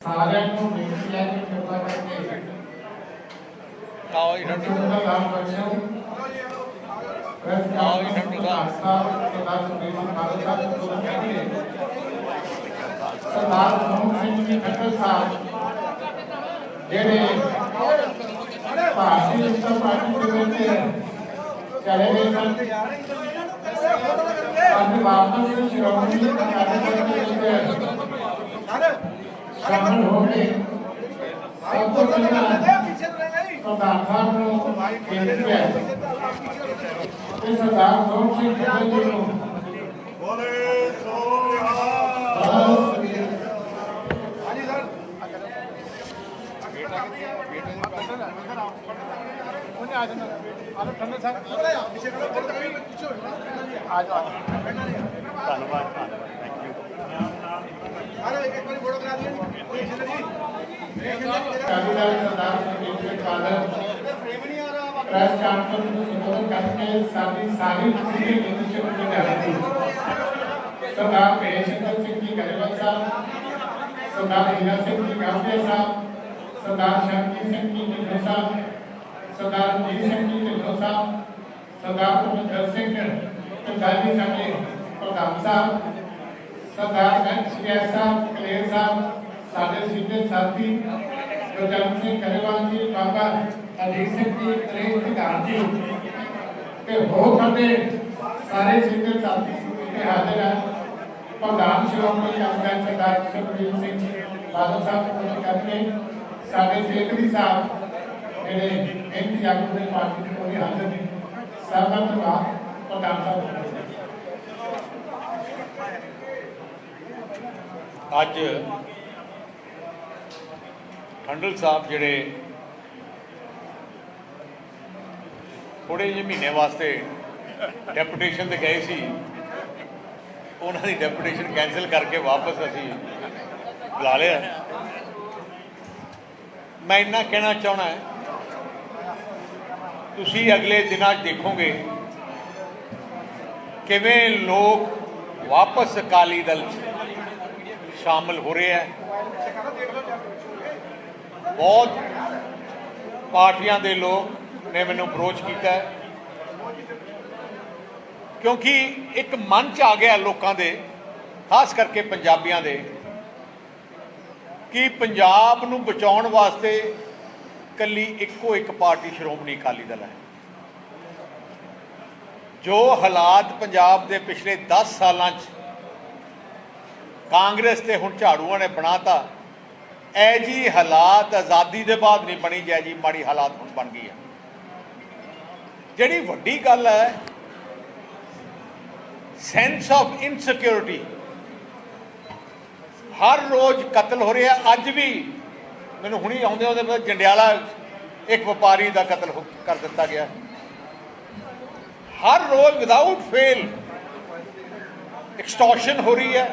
ਸਾਰਿਆਂ ਨੂੰ ਬੇਨਤੀ ਹੈ ਕਿ ਕਿਰਪਾ ਕਰਕੇ ਆਓ ਉਹਨਾਂ ਦਾ ਲਾਭ ਬਖਸ਼ੋ ਪ੍ਰੈਸ ਆਓ ਜੀ ਡਾਕਟਰ ਸਾਹਿਬ। ਸਰਦਾਰ ਸੁਖਬੀਰ ਸਿੰਘ ਬਾਦਲ ਸਾਹਿਬ ਤੋਂ ਕਹਿੰਦੇ ਸਰਦਾਰ ਸੋਹਣ ਸਿੰਘ ਜੀ ਖੱਟਰ ਸਾਹਿਬ ਜਿਹੜੇ ਭਾਰਤੀ ਜਨਤਾ ਪਾਰਟੀ ਦੇ ਵਿੱਚ ਚਲੇ ਗਏ ਸਨ। ਅੱਜ ਵਾਪਸ ਸ਼੍ਰੋਮਣੀ ਅਕਾਲੀ ਦਲ ਦੇ ਵਿੱਚ ਸ਼ਾਮਲ ਹੋ ਕੇ ਸਭ ਤੋਂ ਪਹਿਲਾਂ ਪ੍ਰਧਾਨ ਸਾਹਿਬ ਨੂੰ ਬੇਨਤੀ ਹੈ ਕਿ ਸਰਦਾਰ ਸੋਹਣ ਸਿੰਘ ਜੀ ਨੂੰ ਬੋਲੇ ਸੋਹਾ। ਬਹੁਤ ਧੰਨਵਾਦ। ਅਕਾਲੀ ਦਲ ਸਰਦਾਰ ਸੁਖਬੀਰ ਸਿੰਘ ਬਾਦਲ ਪ੍ਰੈਸ ਕਾਨਫਰੰਸ ਨੂੰ ਸੰਬੋਧਨ ਕਰਕੇ ਸਾਡੀ ਸਾਰੀ ਪੂਰੀ ਲੀਡਰਸ਼ਿਪ ਨੂੰ ਲਿਆਂਦੀ ਸਰਦਾਰ ਭੇਸ਼ਿੰਦਰ ਸਿੰਘ ਜੀ ਗਰੇਵਾਲ ਸਾਹਿਬ ਸਰਦਾਰ ਹੀਰਾ ਸਿੰਘ ਜੀ ਗਾਂਧੀ ਸਾਹਿਬ ਸਰਦਾਰ ਸ਼ੰਕੀ ਸਿੰਘ ਜੀ ਢਿੱਲੋਂ ਸਾਹਿਬ ਸਰਦਾਰ ਜੀ ਸਿੰਘ ਭੁਪਿੰਦਰ ਸਿੰਘ ਪੰਜਾਬੀ ਸਾਡੇ ਪ੍ਰਧਾਨ ਸਾਹਿਬ ਸਰਦਾਰ ਐਨਸੀਐਸ ਸਾਹਿਬ, ਕਲੇਰ ਸਾਹਿਬ, ਸਾਡੇ ਸੀਨੀਅਰ ਸਾਥੀ ਗੁਰਜੰਟ ਸਿੰਘ ਗਰੇਵਾਲ ਜੀ, ਬਾਬਾ ਅਜੀਤ ਸਿੰਘ ਜੀ ਨਰੇਸ਼ ਧਿਕਾਨ ਜੀ ਤੇ ਹੋਰ ਸਾਡੇ ਸਾਰੇ ਸੀਨੀਅਰ ਸਾਥੀ ਇੱਥੇ ਹਾਜ਼ਰ ਹਨ ਪ੍ਰਧਾਨ ਸ਼੍ਰੋਮਣੀ ਅਕਾਲੀ ਸਰਦਾਰ ਸੁਖਬੀਰ ਸਿੰਘ ਬਾਦਲ ਸਾਹਿਬ ਤੋਂ ਕਰਕੇ ਸਾਡੇ ਸੇਖਰੀ ਸਾਹਿਬ, ਜਿਹੜੇ ਐਨਪੀ ਆਗੂ ਦੇ ਪਾਰਟੀ ਦੇ ਕੋਈ ਹਾਜ਼ਰ ਨੇ। ਸਾਡਾ ਧੰਨਵਾਦ ਪ੍ਰਧਾਨ ਸਾਹਿਬ। ਅੱਜ ਖੰਡਲ ਸਾਹਿਬ ਜਿਹੜੇ ਥੋੜੇ ਜਿਹੇ ਮਹੀਨੇ ਵਾਸਤੇ ਡੈਪੂਟੇਸ਼ਨ ਤੇ ਗਏ ਸੀ, ਉਹਨਾਂ ਦੀ ਡੈਪੂਟੇਸ਼ਨ ਕੈਨਸਲ ਕਰਕੇ ਵਾਪਸ ਅਸੀਂ ਬੁਲਾ ਲਿਆ। ਮੈਂ ਇੰਨਾ ਕਹਿਣਾ ਚਾਹਣਾ ਹੈ, ਤੁਸੀਂ ਅਗਲੇ ਦਿਨਾਂ 'ਚ ਦੇਖੋਗੇ ਕਿਵੇਂ ਲੋਕ ਵਾਪਸ ਅਕਾਲੀ ਦਲ 'ਚ ਸ਼ਾਮਲ ਹੋ ਰਹੇ ਹੈ। ਬਹੁਤ ਪਾਰਟੀਆਂ ਦੇ ਲੋਕ ਨੇ ਮੈਨੂੰ ਅਪਰੋਚ ਕੀਤਾ ਹੈ। ਕਿਉਂਕਿ ਇੱਕ ਮਨ ਚ ਆ ਗਿਆ ਲੋਕਾਂ ਦੇ, ਖਾਸ ਕਰਕੇ ਪੰਜਾਬੀਆਂ ਦੇ, ਕਿ ਪੰਜਾਬ ਨੂੰ ਬਚਾਉਣ ਵਾਸਤੇ ਕੱਲੀ ਇੱਕੋ ਇੱਕ ਪਾਰਟੀ ਸ਼੍ਰੋਮਣੀ ਅਕਾਲੀ ਦਲ ਹੈ। ਜੋ ਹਾਲਾਤ ਪੰਜਾਬ ਦੇ ਪਿਛਲੇ 10 ਸਾਲਾਂ 'ਚ ਕਾਂਗਰਸ ਤੇ ਹੁਣ ਝਾੜੂਆਂ ਨੇ ਬਣਾਤਾ। ਐ ਜੀ ਹਾਲਾਤ ਆਜ਼ਾਦੀ ਦੇ ਬਾਅਦ ਨਹੀਂ ਬਣੀ ਜੈ ਜੀ, ਮਾੜੀ ਹਾਲਾਤ ਹੁਣ ਬਣ ਗਈ ਆ। ਜਿਹੜੀ ਵੱਡੀ ਗੱਲ ਹੈ ਸੈਂਸ ਆਫ ਇਨਸਿਕਿਉਰਿਟੀ ਹਰ ਰੋਜ਼ ਕਤਲ ਹੋ ਰਿਹਾ, ਅੱਜ ਵੀ ਮੈਨੂੰ ਹੁਣੀ ਆਉਂਦੇ ਉਹਦੇ ਪਤਾ ਜੰਡਿਆਲਾ ਇੱਕ ਵਪਾਰੀ ਦਾ ਕਤਲ ਹੋ- ਕਰ ਦਿੱਤਾ ਗਿਆ। ਹਰ ਰੋਜ਼ ਵਿਦਆਊਟ ਫੇਲ ਐਕਸਟੋਰਸ਼ਨ ਹੋ ਰਹੀ ਹੈ।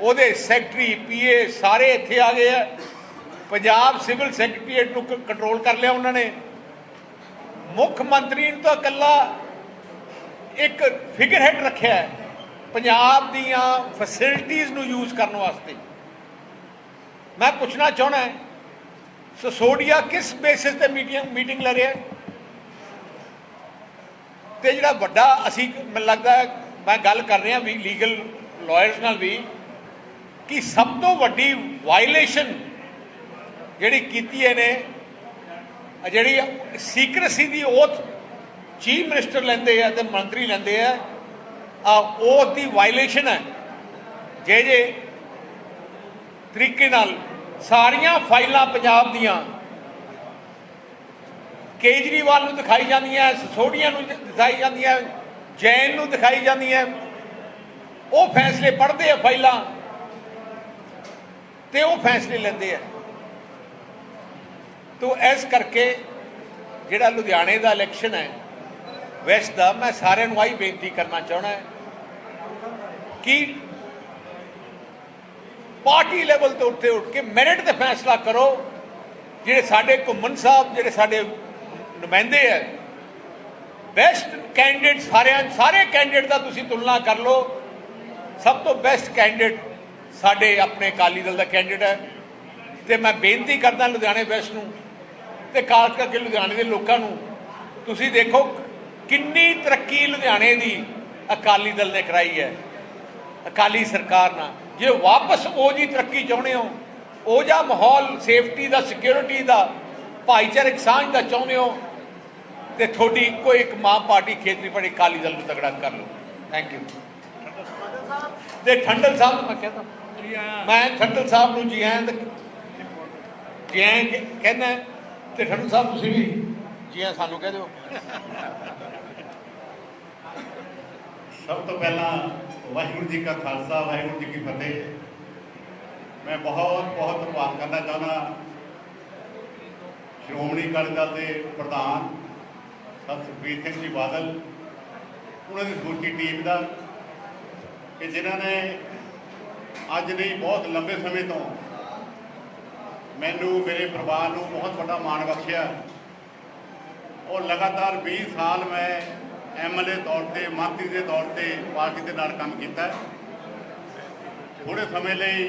ਉਹਦੇ ਸੈਕਟਰੀ, ਪੀਏ, ਸਾਰੇ ਇੱਥੇ ਆ ਗਏ ਆ। ਪੰਜਾਬ ਸਿਵਲ ਸੈਕਟਰੀਏਟ ਨੂੰ ਕੰਟਰੋਲ ਕਰ ਲਿਆ ਉਹਨਾਂ ਨੇ। ਮੁੱਖ ਮੰਤਰੀ ਨੂੰ ਤਾਂ ਇਕੱਲਾ ਇੱਕ ਫਿਗਰ ਹੈਡ ਰੱਖਿਆ ਹੈ, ਪੰਜਾਬ ਦੀਆਂ ਫੈਸਿਲਿਟੀਆਂ ਨੂੰ ਯੂਜ਼ ਕਰਨ ਵਾਸਤੇ। ਮੈਂ ਪੁੱਛਣਾ ਚਾਹਣਾ ਹੈ, ਸਸੋਡੀਆ ਕਿਸ ਬੇਸਿਸ ਤੇ ਮੀਟਿੰਗ ਮੀਟਿੰਗ ਲੈ ਰਿਹਾ ਹੈ? ਤੇ ਜਿਹੜਾ ਵੱਡਾ, ਅਸੀਂ, ਮੈਨੂੰ ਲੱਗਦਾ ਮੈਂ ਗੱਲ ਕਰ ਰਿਹਾ ਵੀ ਲੀਗਲ ਲਾਇਰਸ ਨਾਲ ਵੀ। ਕਿ ਸਭ ਤੋਂ ਵੱਡੀ ਵਾਇਲੇਸ਼ਨ ਜਿਹੜੀ ਕੀਤੀ ਇਹਨੇ ਜਿਹੜੀ ਸੀਕ੍ਰੇਸੀ ਦੀ ਓਥ ਚੀਫ ਮਿਨਿਸਟਰ ਲੈਂਦੇ ਆ ਤੇ ਮੰਤਰੀ ਲੈਂਦੇ ਆ ਆ ਓਥ ਦੀ ਵਾਇਲੇਸ਼ਨ ਹੈ। ਜੇ ਜੇ ਤਰੀਕੇ ਨਾਲ ਸਾਰੀਆਂ ਫਾਈਲਾਂ ਪੰਜਾਬ ਦੀਆਂ ਕੇਜਰੀਵਾਲ ਨੂੰ ਦਿਖਾਈ ਜਾਂਦੀਆਂ ਸਸੋਡੀਆ ਨੂੰ ਦਿਖਾਈ ਜਾਂਦੀਆਂ, ਜੈਨ ਨੂੰ ਦਿਖਾਈ ਜਾਂਦੀਆਂ, ਉਹ ਫੈਸਲੇ ਪੜ੍ਹਦੇ ਆ ਫਾਈਲਾਂ। ਤੇ ਉਹ ਫੈਸਲੇ ਲੈਂਦੇ ਆ। ਤੋ ਇਸ ਕਰਕੇ ਜਿਹੜਾ ਲੁਧਿਆਣੇ ਦਾ ਇਲੈਕਸ਼ਨ ਹੈ ਵੈਸਟ ਦਾ ਮੈਂ ਸਾਰਿਆਂ ਨੂੰ ਆਹੀ ਬੇਨਤੀ ਕਰਨਾ ਚਾਹਣਾ ਹੈ ਕਿ ਪਾਰਟੀ ਲੈਵਲ ਤੋਂ ਉੱਤੇ ਉੱਠ ਕੇ ਮੈਰਿਟ ਤੇ ਫੈਸਲਾ ਕਰੋ। ਜਿਹੜੇ ਸਾਡੇ ਘੁੰਮਣ ਸਾਹਿਬ, ਜਿਹੜੇ ਸਾਡੇ ਨੁਮਾਇੰਦੇ ਹੈ ਬੈਸਟ ਕੈਂਡੀਡੇਟ ਸਾਰਿਆਂ ਸਾਰੇ ਕੈਂਡੀਡੇਟ ਦਾ ਤੁਸੀਂ ਤੁਲਨਾ ਕਰ ਲਓ। ਸਭ ਤੋਂ ਬੈਸਟ ਕੈਂਡੀਡੇਟ ਸਾਡੇ ਆਪਣੇ ਅਕਾਲੀ ਦਲ ਦਾ ਕੈਂਡੀਡੇਟ ਹੈ ਤੇ ਮੈਂ ਬੇਨਤੀ ਕਰਦਾ ਲੁਧਿਆਣੇ ਵੈਸਟ ਨੂੰ ਤੇ ਖਾਸ ਕਰਕੇ ਲੁਧਿਆਣੇ ਦੇ ਲੋਕਾਂ ਨੂੰ, ਤੁਸੀਂ ਦੇਖੋ ਕਿੰਨੀ ਤਰੱਕੀ ਲੁਧਿਆਣੇ ਦੀ ਅਕਾਲੀ ਦਲ ਨੇ ਕਰਾਈ ਹੈ, ਅਕਾਲੀ ਸਰਕਾਰ ਨਾਲ। ਜੇ ਵਾਪਸ ਉਹ ਜੀ ਤਰੱਕੀ ਚਾਹੁੰਦੇ ਹੋ, ਉਹ ਜਾਂ ਮਾਹੌਲ ਸੇਫਟੀ ਦਾ ਸਿਕਿਉਰਿਟੀ ਦਾ, ਭਾਈਚਾਰਕ ਸਾਂਝ ਦਾ ਚਾਹੁੰਦੇ ਹੋ, ਤੇ ਤੁਹਾਡੀ ਇੱਕੋ ਇੱਕ ਮਾਂ ਪਾਰਟੀ ਖੇਤਰੀ ਪਾਰਟੀ ਅਕਾਲੀ ਦਲ ਨੂੰ ਤਗੜਾ ਕਰ ਲਓ। ਥੈਂਕ ਯੂ ਤੇ ਠੰਡਲ ਸਾਹਿਬ ਨੂੰ ਮੈਂ ਕਹਿੰਦਾ ਮੈਂ ਠੰਡਲ ਸਾਹਿਬ ਨੂੰ ਜੀ ਆਇਆਂ ਜੀ ਆਇਆਂ ਕਹਿੰਦਾ ਤੇ ਠੰਡਲ ਸਾਹਿਬ ਤੁਸੀਂ ਵੀ ਜੀ ਆਇਆਂ ਸਾਨੂੰ ਕਹਿ ਦਿਓ। ਸਭ ਤੋਂ ਪਹਿਲਾਂ ਵਾਹਿਗੁਰੂ ਜੀ ਕਾ ਖਾਲਸਾ, ਵਾਹਿਗੁਰੂ ਜੀ ਕੀ ਫਤਿਹ। ਮੈਂ ਬਹੁਤ ਬਹੁਤ ਧੰਨਵਾਦ ਕਰਨਾ ਚਾਹੁੰਦਾ ਸ਼੍ਰੋਮਣੀ ਅਕਾਲੀ ਦਲ ਦੇ ਪ੍ਰਧਾਨ, ਸਤ ਸੁਖਬੀਰ ਸਿੰਘ ਜੀ ਬਾਦਲ, ਉਹਨਾਂ ਦੀ ਸਮੁੱਚੀ ਟੀਮ ਦਾ, ਕਿ ਜਿਨ੍ਹਾਂ ਨੇ ਅੱਜ ਨਹੀਂ, ਬਹੁਤ ਲੰਬੇ ਸਮੇਂ ਤੋਂ ਮੈਨੂੰ ਮੇਰੇ ਪਰਿਵਾਰ ਨੂੰ ਬਹੁਤ ਵੱਡਾ ਮਾਣ ਬਖਸ਼ਿਆ। ਔਰ ਲਗਾਤਾਰ 20 ਸਾਲ ਮੈਂ ਐਮਐਲਏ ਤੌਰ ਤੇ ਮੰਤਰੀ ਦੇ ਤੌਰ ਤੇ ਪਾਰਟੀ ਦੇ ਨਾਲ ਕੰਮ ਕੀਤਾ। ਥੋੜੇ ਸਮੇਂ ਲਈ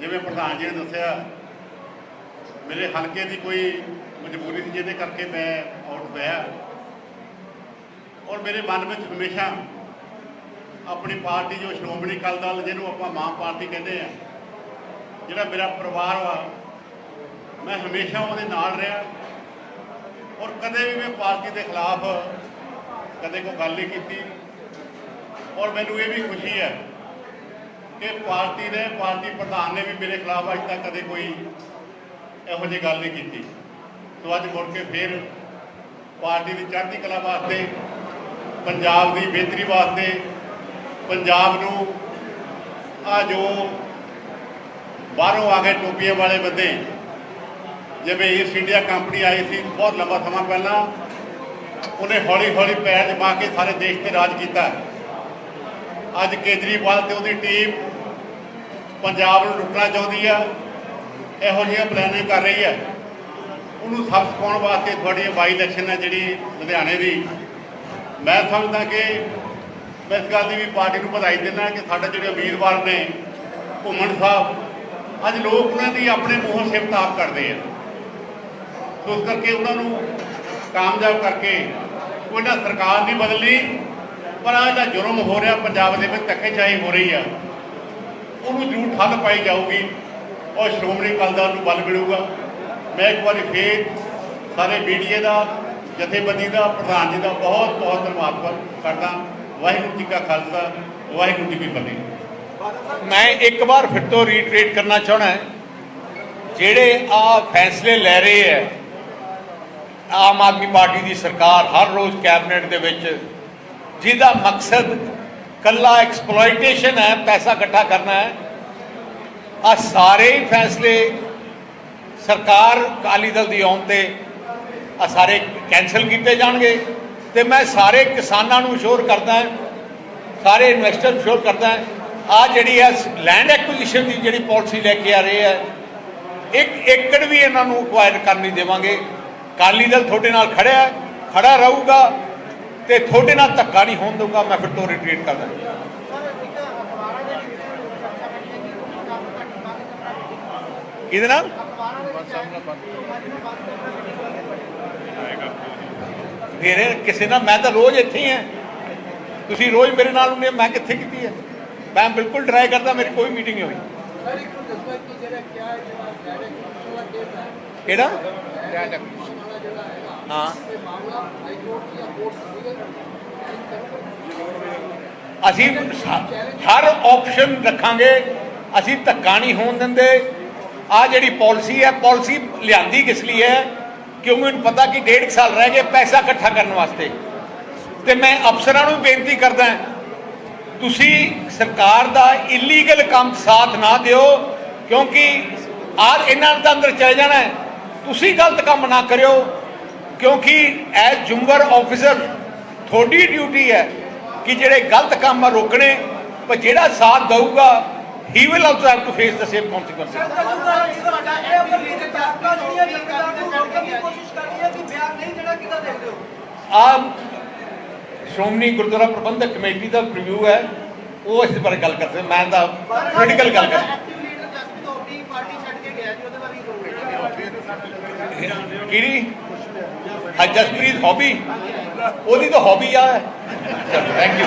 ਜਿਵੇਂ ਪ੍ਰਧਾਨ ਜੀ ਨੇ ਦੱਸਿਆ, ਮੇਰੇ ਹਲਕੇ ਦੀ ਕੋਈ ਮਜਬੂਰੀ ਸੀ, ਜਿਹਦੇ ਕਰਕੇ ਮੈਂ ਆਊਟ ਹੋਇਆ। ਔਰ ਮੇਰੇ ਮਨ ਵਿੱਚ ਹਮੇਸ਼ਾ ਆਪਣੀ ਪਾਰਟੀ ਜੋ ਸ਼੍ਰੋਮਣੀ ਅਕਾਲੀ ਦਲ, ਜਿਹਨੂੰ ਆਪਾਂ ਮਾਂ ਪਾਰਟੀ ਕਹਿੰਦੇ ਆ, ਜਿਹੜਾ ਮੇਰਾ ਪਰਿਵਾਰ ਵਾ, ਮੈਂ ਹਮੇਸ਼ਾ ਉਹਦੇ ਨਾਲ ਰਿਹਾ। ਔਰ ਕਦੇ ਵੀ ਮੈਂ ਪਾਰਟੀ ਦੇ ਖਿਲਾਫ ਕਦੇ ਕੋਈ ਗੱਲ ਨਹੀਂ ਕੀਤੀ। ਔਰ ਮੈਨੂੰ ਇਹ ਵੀ ਖੁਸ਼ੀ ਹੈ ਕਿ ਪਾਰਟੀ ਨੇ, ਪਾਰਟੀ ਪ੍ਰਧਾਨ ਨੇ ਵੀ ਮੇਰੇ ਖਿਲਾਫ ਅੱਜ ਤੱਕ ਕਦੇ ਕੋਈ ਇਹੋ ਜਿਹੀ ਗੱਲ ਨਹੀਂ ਕੀਤੀ। ਸੋ ਅੱਜ ਮੁੜ ਕੇ ਫਿਰ ਪਾਰਟੀ ਦੀ ਚੜ੍ਹਦੀ ਕਲਾ ਵਾਸਤੇ, ਪੰਜਾਬ ਦੀ ਬਿਹਤਰੀ ਵਾਸਤੇ ਪੰਜਾਬ ਨੂੰ ਆ ਜੋ ਬਾਹਰੋਂ ਆ ਗਏ ਟੋਪੀਆਂ ਵਾਲੇ ਬੰਦੇ, ਜਿਵੇਂ ਈਸਟ ਇੰਡੀਆ ਕੰਪਨੀ ਆਈ ਸੀ ਬਹੁਤ ਲੰਬਾ ਸਮਾਂ ਪਹਿਲਾਂ, ਉਹਨੇ ਹੌਲੀ ਹੌਲੀ ਪੈਰ ਜਮਾ ਕੇ ਸਾਰੇ ਦੇਸ਼ ਤੇ ਰਾਜ ਕੀਤਾ। ਅੱਜ ਕੇਜਰੀਵਾਲ ਤੇ ਉਹਦੀ ਟੀਮ ਪੰਜਾਬ ਨੂੰ ਲੁੱਟਣਾ ਚਾਹੁੰਦੀ ਆ, ਇਹੋ ਜਿਹੀਆਂ ਪਲੈਨਿੰਗ ਕਰ ਰਹੀ ਹੈ ਉਹਨੂੰ ਸਬਕ ਪਾਉਣ ਵਾਸਤੇ ਤੁਹਾਡੀ ਬਾਈ ਇਲੈਕਸ਼ਨ ਹੈ ਜਿਹੜੀ ਲੁਧਿਆਣੇ ਦੀ। ਮੈਂ ਸਮਝਦਾ ਕਿ ਮੈਂ ਇਸ ਗੱਲ ਦੀ ਵੀ ਪਾਰਟੀ ਨੂੰ ਵਧਾਈ ਦਿੰਦਾ ਕਿ ਸਾਡੇ ਜਿਹੜੇ ਉਮੀਦਵਾਰ ਨੇ ਘੁੰਮਣ ਸਾਹਿਬ, ਅੱਜ ਲੋਕ ਉਹਨਾਂ ਦੀ ਆਪਣੇ ਮੂੰਹੋਂ ਸਿਫਤ ਆਪ ਕਰਦੇ ਆ। ਸੋ ਇਸ ਕਰਕੇ ਉਹਨਾਂ ਨੂੰ ਕਾਮਯਾਬ ਕਰਕੇ ਕੋਈ ਨਾ ਸਰਕਾਰ ਨਹੀਂ ਬਦਲਣੀ, ਪਰ ਆਹ ਜਿਹੜਾ ਜੁਰਮ ਹੋ ਰਿਹਾ ਪੰਜਾਬ ਦੇ ਵਿੱਚ, ਧੱਕੇਸ਼ਾਹੀ ਹੋ ਰਹੀ ਆ, ਉਹਨੂੰ ਜ਼ਰੂਰ ਠੱਲ ਪਾਈ ਜਾਊਗੀ ਔਰ ਸ਼੍ਰੋਮਣੀ ਅਕਾਲੀ ਦਲ ਨੂੰ ਬਲ ਮਿਲੂਗਾ। ਮੈਂ ਇੱਕ ਵਾਰੀ ਫੇਰ ਸਾਰੇ ਮੀਡੀਆ ਦਾ, ਜਥੇਬੰਦੀ ਦਾ, ਪ੍ਰਧਾਨ ਜੀ ਦਾ ਬਹੁਤ ਬਹੁਤ ਧੰਨਵਾਦ ਕਰਦਾ। ਵਾਹਿਗੁਰੂ ਜੀ ਕਾ ਖਾਲਸਾ, ਵਾਹਿਗੁਰੂ ਜੀ ਕੀ ਫਤਿਹ। ਮੈਂ ਇੱਕ ਵਾਰ ਫਿਰ ਤੋਂ ਰੀਟਰੇਟ ਕਰਨਾ ਚਾਹਣਾ ਜਿਹੜੇ ਆ ਫੈਸਲੇ ਲੈ ਰਹੇ ਹੈ, ਆਮ ਆਦਮੀ ਪਾਰਟੀ ਦੀ ਸਰਕਾਰ ਹਰ ਰੋਜ਼ ਕੈਬਨਿਟ ਦੇ ਵਿੱਚ, ਜਿਹਦਾ ਮਕਸਦ ਕੱਲਾ ਐਕਸਪਲੋਇਟੇਸ਼ਨ ਹੈ, ਪੈਸਾ ਇਕੱਠਾ ਕਰਨਾ ਹੈ ਆ ਸਾਰੇ ਫੈਸਲੇ ਸਰਕਾਰ ਅਕਾਲੀ ਦਲ ਦੀ ਆਉਣ ਤੇ ਆ ਸਾਰੇ ਕੈਨਸਲ ਕੀਤੇ ਜਾਣਗੇ। ਤੇ ਮੈਂ ਸਾਰੇ ਕਿਸਾਨਾਂ ਨੂੰ ਅਸ਼ੋਰ ਕਰਦਾ ਸਾਰੇ ਇਨਵੈਸਟਰ ਨੂੰ ਅਸ਼ੋਰ ਕਰਦਾ ਆ ਜਿਹੜੀ ਹੈ ਲੈਂਡ ਐਕੁਜੀਸ਼ਨ ਦੀ ਜਿਹੜੀ ਪਾਲਿਸੀ ਲੈ ਕੇ ਆ ਰਹੇ ਹੈ, ਇੱਕ ਏਕੜ ਵੀ ਇਹਨਾਂ ਨੂੰ ਅਕਵਾਇਰ ਕਰਨ ਨਹੀਂ ਦੇਵਾਂਗੇ। ਅਕਾਲੀ ਦਲ ਤੁਹਾਡੇ ਨਾਲ ਖੜਿਆ ਖੜਾ ਰਹੂਗਾ ਤੇ ਤੁਹਾਡੇ ਨਾਲ ਧੱਕਾ ਨਹੀਂ ਹੋਣ ਦਊਗਾ, ਮੈਂ ਫਿਰ ਤੋਂ ਰਿਟਰੀਟ ਕਰਦਾ ਇਹਦੇ ਨਾਲ? ਮੇਰੇ ਕਿਸੇ ਨਾਲ ਮੈਂ ਤਾਂ ਰੋਜ਼ ਇੱਥੇ ਹੀ ਹਾਂ। ਤੁਸੀਂ ਰੋਜ਼ ਮੇਰੇ ਨਾਲ ਹੁੰਦੇ ਮੈਂ ਕਿੱਥੇ ਕੀਤੀ ਹੈ? ਮੈਂ ਬਿਲਕੁਲ ਟਰਾਈ ਕਰਦਾ ਮੇਰੀ ਕੋਈ ਮੀਟਿੰਗ ਨਹੀਂ ਹੋਈ। ਕਿਹੜਾ? ਹਾਂ। ਅਸੀਂ ਹਰ ਆਪਸ਼ਨ ਰੱਖਾਂਗੇ ਅਸੀਂ ਧੱਕਾ ਨਹੀਂ ਹੋਣ ਦਿੰਦੇ। ਆ ਜਿਹੜੀ ਪਾਲਿਸੀ ਹੈ ਪਾਲਿਸੀ ਲਿਆਂਦੀ ਕਿਸ ਲਈ ਹੈ? ਕਿਉਂ ਮੈਨੂੰ ਪਤਾ ਕਿ ਡੇਢ ਕੁ ਸਾਲ ਰਹਿ ਗਏ ਪੈਸਾ ਇਕੱਠਾ ਕਰਨ ਵਾਸਤੇ? ਤੇ ਮੈਂ ਅਫਸਰਾਂ ਨੂੰ ਬੇਨਤੀ ਕਰਦਾ ਤੁਸੀਂ ਸਰਕਾਰ ਦਾ ਇਲੀਗਲ ਕੰਮ ਸਾਥ ਨਾ ਦਿਓ, ਕਿਉਂਕਿ ਆਜ ਇਹਨਾਂ ਦਾ ਅੰਦਰ ਚਲੇ ਜਾਣਾ ਤੁਸੀਂ ਗਲਤ ਕੰਮ ਨਾ ਕਰਿਓ, ਕਿਉਂਕਿ ਐਜ਼ ਜੁੰਗਰ ਆਫੀਸਰ ਤੁਹਾਡੀ ਡਿਊਟੀ ਹੈ ਕਿ ਜਿਹੜੇ ਗਲਤ ਕੰਮ ਆ ਰੋਕਣੇ, ਪਰ ਜਿਹੜਾ ਸਾਥ ਦਊਗਾ he will also have to face the same consequences ਤੁਹਾਡਾ ਇਹ ਅਮਰ ਲੀਡਰ ਜਾਸਤਾ ਜਿਹੜੀਆਂ ਸਰਕਾਰ ਨੂੰ ਰੋਕਣ ਦੀ ਕੋਸ਼ਿਸ਼ ਕਰ ਰਹੀ ਹੈ ਕਿ ਬਿਆਨ ਨਹੀਂ ਦੇਣਾ ਕਿਦਾਂ ਦੇਖਦੇ ਹੋ? ਆ ਸ਼੍ਰੋਮਣੀ ਗੁਰਦੁਆਰਾ ਪ੍ਰਬੰਧਕ ਕਮੇਟੀ ਦਾ ਪ੍ਰੀਵਿਊ ਹੈ। ਉਹ ਇਸ ਬਾਰੇ ਗੱਲ ਕਰਦੇ ਮੈਂ ਤਾਂ ਪੋਲੀਟੀਕਲ ਗੱਲ ਕਰ ਕਿਹੜੀ? ਜਸਪ੍ਰੀਤ ਹੌਬੀ ਉਹਦੀ ਤਾਂ ਹੌਬੀ ਆ। Thank you